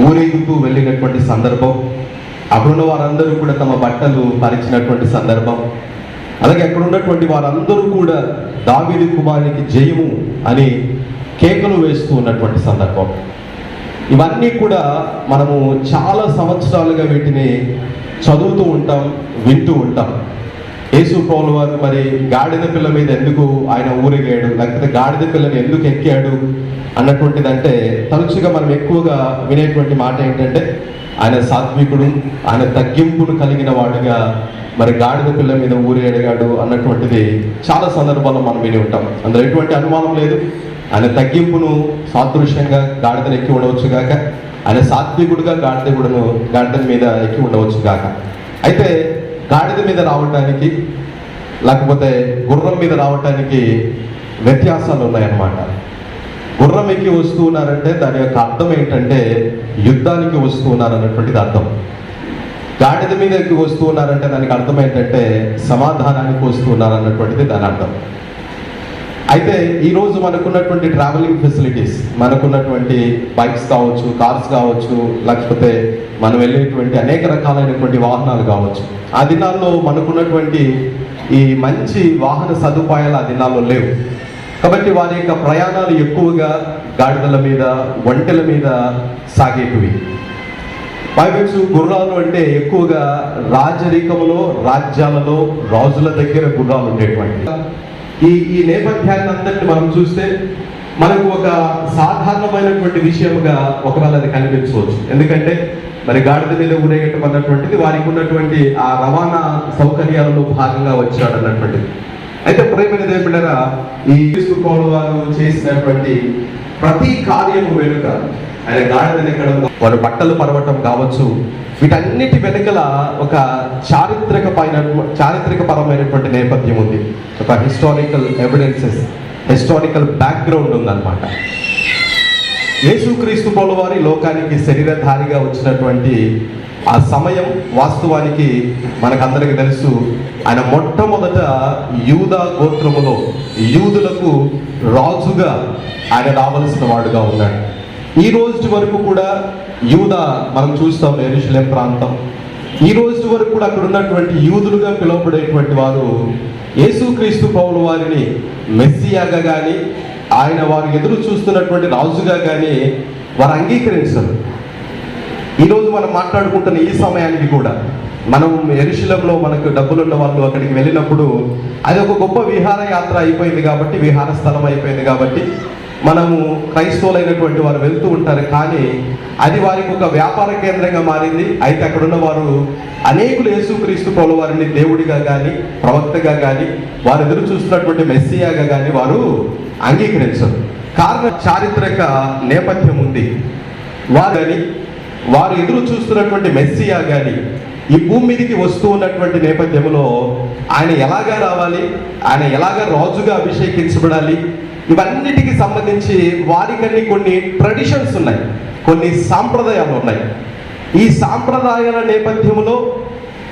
ఊరేగుతూ వెళ్ళినటువంటి సందర్భం అక్కడున్న వారందరూ కూడా తమ బట్టలు పరిచినటువంటి సందర్భం. అలాగే అక్కడ ఉన్నటువంటి వారందరూ కూడా దావీదు కుమారునికి జయము అని కేకలు వేస్తూ ఉన్నటువంటి సందర్భం. ఇవన్నీ కూడా మనము చాలా సంవత్సరాలుగా వీటిని చదువుతూ ఉంటాం వింటూ ఉంటాం. యేసు పౌలు వారు మరి గాడిద పిల్ల మీద ఎందుకు ఆయన ఊరేగాడు? లేకపోతే గాడిద పిల్లని ఎందుకు ఎక్కాడు? అన్నటువంటిది అంటే తరచుగా మనం ఎక్కువగా వినేటువంటి మాట ఏంటంటే ఆయన సాత్వికుడు ఆయన తగ్గింపును కలిగిన వాడుగా మరి గాడిద పిల్ల మీద ఊరేగాడు అన్నటువంటిది చాలా సందర్భాల్లో మనం విని ఉంటాం. అందులో ఎటువంటి అనుమానం లేదు. ఆయన తగ్గింపును సాదృశ్యంగా గాడిదను ఎక్కి ఉండవచ్చు కాక ఆయన సాత్వికుడుగా గాడిద కూడాను గాడిద మీద ఎక్కి ఉండవచ్చు కాక అయితే గాడిద మీద రావటానికి లేకపోతే గుర్రం మీద రావటానికి వ్యత్యాసాలు ఉన్నాయన్నమాట. గుర్రం ఎక్కి వస్తూ ఉన్నారంటే దాని యొక్క అర్థం ఏంటంటే యుద్ధానికి వస్తూ ఉన్నారు అన్నటువంటిది అర్థం. గాడిద మీద ఎక్కి వస్తూ ఉన్నారంటే దానికి అర్థం ఏంటంటే సమాధానానికి వస్తూ ఉన్నారు అన్నటువంటిది దాని అర్థం. అయితే ఈరోజు మనకున్నటువంటి ట్రావెలింగ్ ఫెసిలిటీస్ మనకున్నటువంటి బైక్స్ కావచ్చు కార్స్ కావచ్చు లేకపోతే మనం వెళ్ళేటువంటి అనేక రకాలైనటువంటి వాహనాలు కావచ్చు. ఆ దినాల్లో మనకున్నటువంటి ఈ మంచి వాహన సదుపాయాలు ఆ దినాల్లో లేవు. కాబట్టి వారి యొక్క ప్రయాణాలు ఎక్కువగా గాడిదల మీద ఒంటెల మీద సాగేటివి. పైపెచ్చు గుర్రాలు అంటే ఎక్కువగా రాజరికములో రాజ్యాలలో రాజుల దగ్గర గుర్రాలు ఉండేటువంటి. ఈ ఈ నేపథ్యాన్ని అంతటి మనం చూస్తే మనకు ఒక సాధారణమైనటువంటి విషయముగా ఒకవేళ అది కనిపించవచ్చు. ఎందుకంటే మరి గాడిద మీద ఊరేగటం అన్నటువంటిది వారికి ఉన్నటువంటి ఆ రవాణా సౌకర్యాలలో భాగంగా వచ్చాడు అన్నటువంటిది అయితే ప్రేమైన దేవుడరా ఈ క్రీస్తు పౌలు వారు చేసినటువంటి ప్రతి కార్యము వెనుక ఆయన గాడిదని వారు బట్టలు పరవటం కావచ్చు వీటన్నిటి వెనుకల ఒక చారిత్రక పైన చారిత్రక పరమైనటువంటి నేపథ్యం ఉంది. ఒక హిస్టారికల్ ఎవిడెన్సెస్ హిస్టారికల్ బ్యాక్గ్రౌండ్ ఉందన్నమాట. యేసుక్రీస్తు పౌలు వారి లోకానికి శరీరధారిగా వచ్చినటువంటి ఆ సమయం వాస్తవానికి మనకందరికీ తెలుసు. ఆయన మొట్టమొదట యూదా గోత్రములో యూదులకు రాజుగా ఆయన రావలసిన వాడుగా ఉన్నాడు. ఈ రోజు వరకు కూడా యూదా మనం చూస్తాం ఎరుషులేం ప్రాంతం. ఈ రోజు వరకు కూడా అక్కడ ఉన్నటువంటి యూదులుగా పిలువబడేటువంటి వారు యేసుక్రీస్తు పౌలు వారిని మెస్సియాగా కానీ ఆయన వారు ఎదురు చూస్తున్నటువంటి రాజుగా కానీ వారు అంగీకరించరు. ఈరోజు మనం మాట్లాడుకుంటున్న ఈ సమయానికి కూడా మనం ఎరుశలంలో మనకు డబ్బులున్న వాళ్ళు అక్కడికి వెళ్ళినప్పుడు అది ఒక గొప్ప విహారయాత్ర అయిపోయింది కాబట్టి విహార స్థలం అయిపోయింది కాబట్టి మనము క్రైస్తవులైనటువంటి వారు వెళ్తూ ఉంటారు. కానీ అది వారికి ఒక వ్యాపార కేంద్రంగా మారింది. అయితే అక్కడున్న వారు అనేకులు యేసుక్రీస్తు పౌల వారిని దేవుడిగా కానీ ప్రవక్తగా కానీ వారు ఎదురు చూస్తున్నటువంటి మెస్సియాగా కానీ వారు అంగీకరించరు. కారణ చారిత్రక నేపథ్యం ఉంది. వారని వారు ఎదురు చూస్తున్నటువంటి మెస్సియా కానీ ఈ భూమి మీదకి వస్తూ ఉన్నటువంటి నేపథ్యంలో ఆయన ఎలాగా రావాలి? ఆయన ఎలాగా రాజుగా అభిషేకించబడాలి? ఇవన్నిటికి సంబంధించి వారికన్నీ కొన్ని ట్రెడిషన్స్ ఉన్నాయి. కొన్ని సాంప్రదాయాలు ఉన్నాయి. ఈ సాంప్రదాయాల నేపథ్యంలో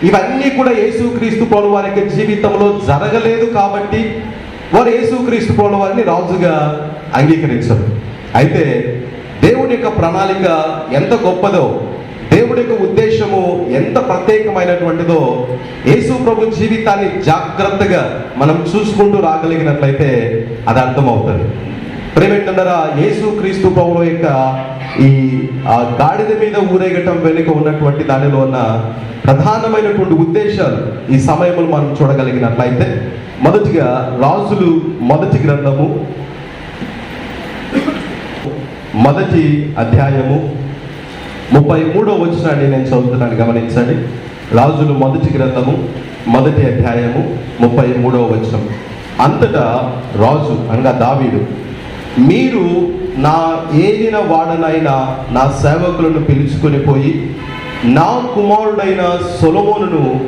ఇవన్నీ కూడా యేసుక్రీస్తు పౌలు వారికి జీవితంలో జరగలేదు కాబట్టి వారు యేసుక్రీస్తు పౌలు వారిని రాజుగా అంగీకరించరు. అయితే దేవుడి యొక్క ప్రణాళిక ఎంత గొప్పదో దేవుడి యొక్క ఉద్దేశము ఎంత ప్రత్యేకమైనటువంటిదో యేసు ప్రభు జీవితాన్ని జాగ్రత్తగా మనం చూసుకుంటూ రాగలిగినట్లయితే అది అర్థమవుతుంది. ప్రేమేంటున్నారా యేసు క్రీస్తు ప్రభువు యొక్క ఈ ఆ గాడిద మీద ఊరేగటం వెనుక ఉన్నటువంటి దానిలో ఉన్న ప్రధానమైనటువంటి ఉద్దేశాలు ఈ సమయంలో మనం చూడగలిగినట్లయితే మొదటిగా రాజులు మొదటి గ్రంథము మొదటి అధ్యాయము ముప్పై మూడో వచ్చినాన్ని నేను చదువుతున్నాను గమనించండి. రాజులు మొదటి గ్రంథము మొదటి అధ్యాయము ముప్పై మూడవ వచనం. అంతటా రాజు అనగా దావీడు మీరు నా ఏలిన వాడనైనా నా సేవకులను పిలుచుకొని పోయి నా కుమారుడైన సొలమోనును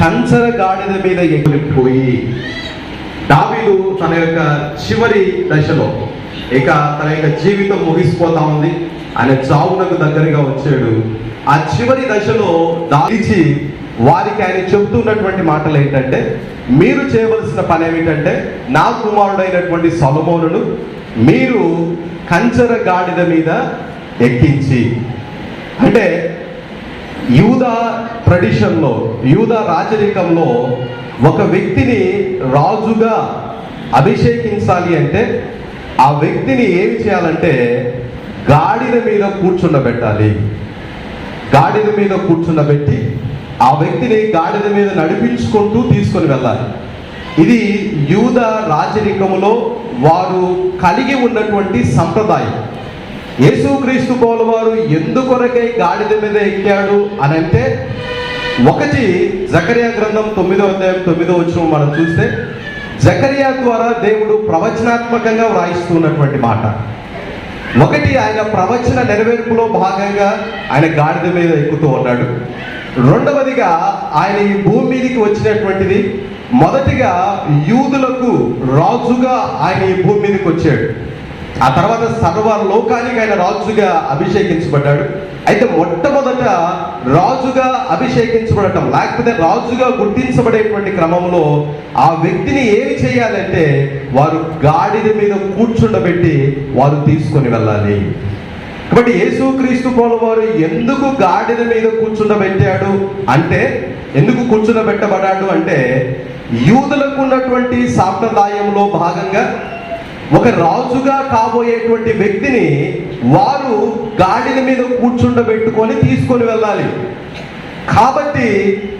కంచర గాడిద మీద ఎగిరిపోయి. దావీడు తన యొక్క చివరి దశలో ఇక తన యొక్క జీవితం ముగిసిపోతా ఉంది. ఆయన చావునకు దగ్గరగా వచ్చాడు. ఆ చివరి దశలో దాచి వారికి ఆయన చెబుతున్నటువంటి మాటలు ఏంటంటే మీరు చేయవలసిన పని ఏమిటంటే నా కుమారుడైనటువంటి సొలమోనును మీరు కంచర గాడిద మీద ఎక్కించి. అంటే యూదా ట్రెడిషన్లో యూదా రాజరికంలో ఒక వ్యక్తిని రాజుగా అభిషేకించాలి అంటే ఆ వ్యక్తిని ఏమి చేయాలంటే గాడిద మీద కూర్చుండబెట్టాలి. గాడిద మీద కూర్చుండబెట్టి ఆ వ్యక్తిని గాడిద మీద నడిపించుకుంటూ తీసుకొని వెళ్ళాలి. ఇది యూద రాజరికములో వారు కలిగి ఉన్నటువంటి సంప్రదాయం. యేసుక్రీస్తు పోలవారు వారు ఎందుకొరకై గాడిద మీద ఎక్కాడు అని అంటే ఒకటి జకరియా గ్రంథం తొమ్మిదో అధ్యాయం తొమ్మిదో వచ్చిన మనం చూస్తే జకరియా ద్వారా దేవుడు ప్రవచనాత్మకంగా వ్రాయిస్తున్నటువంటి మాట. ఒకటి ఆయన ప్రవచన నెరవేర్పులో భాగంగా ఆయన గాడిద మీద ఎక్కుతూ ఉన్నాడు. రెండవదిగా ఆయన ఈ భూమి మీదకి వచ్చినటువంటిది. మొదటిగా యూదులకు రాజుగా ఆయన ఈ భూమి మీదకి వచ్చాడు. ఆ తర్వాత సర్వ లోకానికి ఆయన రాజుగా అభిషేకించబడ్డాడు. అయితే మొట్టమొదట రాజుగా అభిషేకించబడటం లేకపోతే రాజుగా గుర్తించబడేటువంటి క్రమంలో ఆ వ్యక్తిని ఏమి చేయాలంటే వారు గాడిద మీద కూర్చుండబెట్టి వారు తీసుకొని వెళ్ళాలి. కాబట్టి యేసుక్రీస్తు పోల వారు ఎందుకు గాడిద మీద కూర్చుండబెట్టాడు అంటే ఎందుకు కూర్చుండబెట్టబడాడు అంటే యూదులకు ఉన్నటువంటి సాంప్రదాయంలో భాగంగా ఒక రాజుగా కాబోయేటువంటి వ్యక్తిని వారు గాడిద మీద కూర్చుండబెట్టుకొని తీసుకొని వెళ్ళాలి. కాబట్టి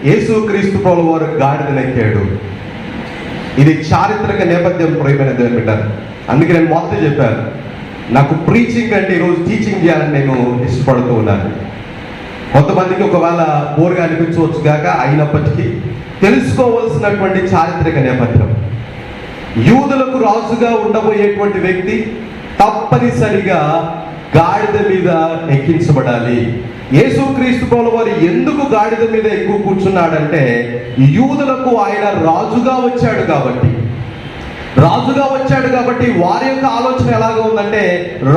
యేసుక్రీస్తు పౌలు వారు గాడిదనెక్కాడు ఇది చారిత్రక నేపథ్యం ప్రియమైన దేవుని అందుకే నేను మొదట చెప్పాను నాకు ప్రీచింగ్ అంటే ఈరోజు టీచింగ్ చేయాలని నేను ఇష్టపడుతూ ఉన్నాను. కొంతమందికి ఒకవేళ బోర్గా అనిపించవచ్చు కాక అయినప్పటికీ తెలుసుకోవలసినటువంటి చారిత్రక నేపథ్యం. యూదులకు రాజుగా ఉండబోయేటువంటి వ్యక్తి తప్పనిసరిగా గాడిద మీద ఎక్కించబడాలి. యేసుక్రీస్తు పౌల వారు ఎందుకు గాడిద మీద ఎక్కువ కూర్చున్నాడంటే యూదులకు ఆయన రాజుగా వచ్చాడు కాబట్టి. రాజుగా వచ్చాడు కాబట్టి వారి యొక్క ఆలోచన ఎలాగ ఉందంటే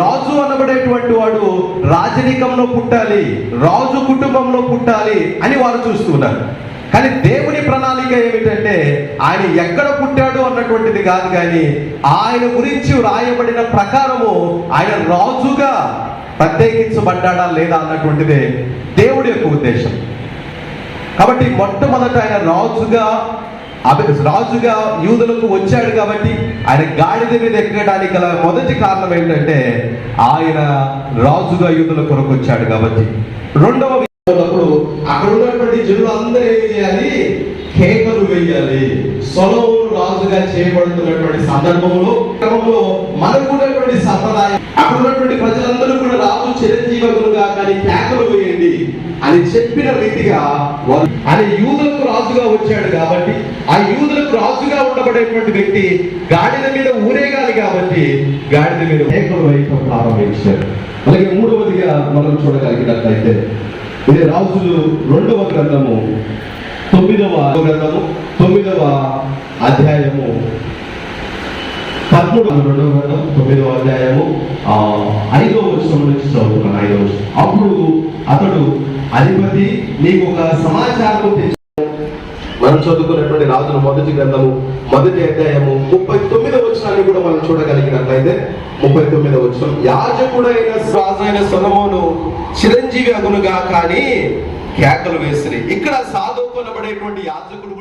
రాజు అనబడేటువంటి వాడు రాజరికంలో పుట్టాలి రాజు కుటుంబంలో పుట్టాలి అని వారు చూస్తున్నారు. కానీ దేవుని ప్రణాళిక ఏమిటంటే ఆయన ఎక్కడ పుట్టాడు అన్నటువంటిది కాదు కానీ ఆయన గురించి వ్రాయబడిన ప్రకారము ఆయన రాజుగా ప్రత్యేకించబడ్డాడా లేదా అన్నటువంటిదే దేవుడి యొక్క ఉద్దేశం. కాబట్టి మొట్టమొదట ఆయన రాజుగా రాజుగా యూదులకు వచ్చాడు కాబట్టి ఆయన గాడిద మీద ఎక్కడానికి గల మొదటి కారణం ఏంటంటే ఆయన రాజుగా యూదుల కొరకు వచ్చాడు కాబట్టి. రెండవ అక్కడ ఉన్నటువంటి జనులు అందరూ ఏం చేయాలి? కేకలు వేయాలి. సొలవులు రాజుగా చేయబడుతున్నటువంటి సందర్భంలో క్రమంలో మనకు ఉన్నటువంటి సంప్రదాయం అక్కడ ఉన్నటువంటి ప్రజలందరూ కూడా రాజు చిరంజీవకులుగా కానీ కేకలు వేయండి అని చెప్పిన రీతిగా ఆయన యూదులకు రాజుగా వచ్చాడు కాబట్టి ఆ యూదులకు రాజుగా ఉండబడేటువంటి వ్యక్తి గాడిద మీద ఊరేగాలి కాబట్టి గాడిద మీద కేకలు వేయటం ప్రారంభించారు అలాగే మూడవదిగా మనం చూడగలిగినట్లయితే ఇది రాజులు రెండవ గ్రంథము తొమ్మిదవ గ్రంథము తొమ్మిదవ అధ్యాయము. పదమూడు రెండవ గ్రంథం తొమ్మిదవ అధ్యాయము. ఆ, ఐదవ వచనం నుంచి చదువుతున్నాను ఐదవ అప్పుడు అతడు అధిపతి నీకు ఒక సమాచారం మనం చదువుకున్నటువంటి రాజుల మొదటి గ్రంథము మొదటి అధ్యాయము ముప్పై తొమ్మిది వచనాన్ని కూడా మనం చూడగలిగినట్లయితే ముప్పై తొమ్మిది వచనం యాజకుడైన రాజైన సొలమోను చిరంజీవి అగునుగా కానీ కేకలు వేసిరి. ఇక్కడ సాధువు సాధువుకొనబడేటువంటి యాజకుడు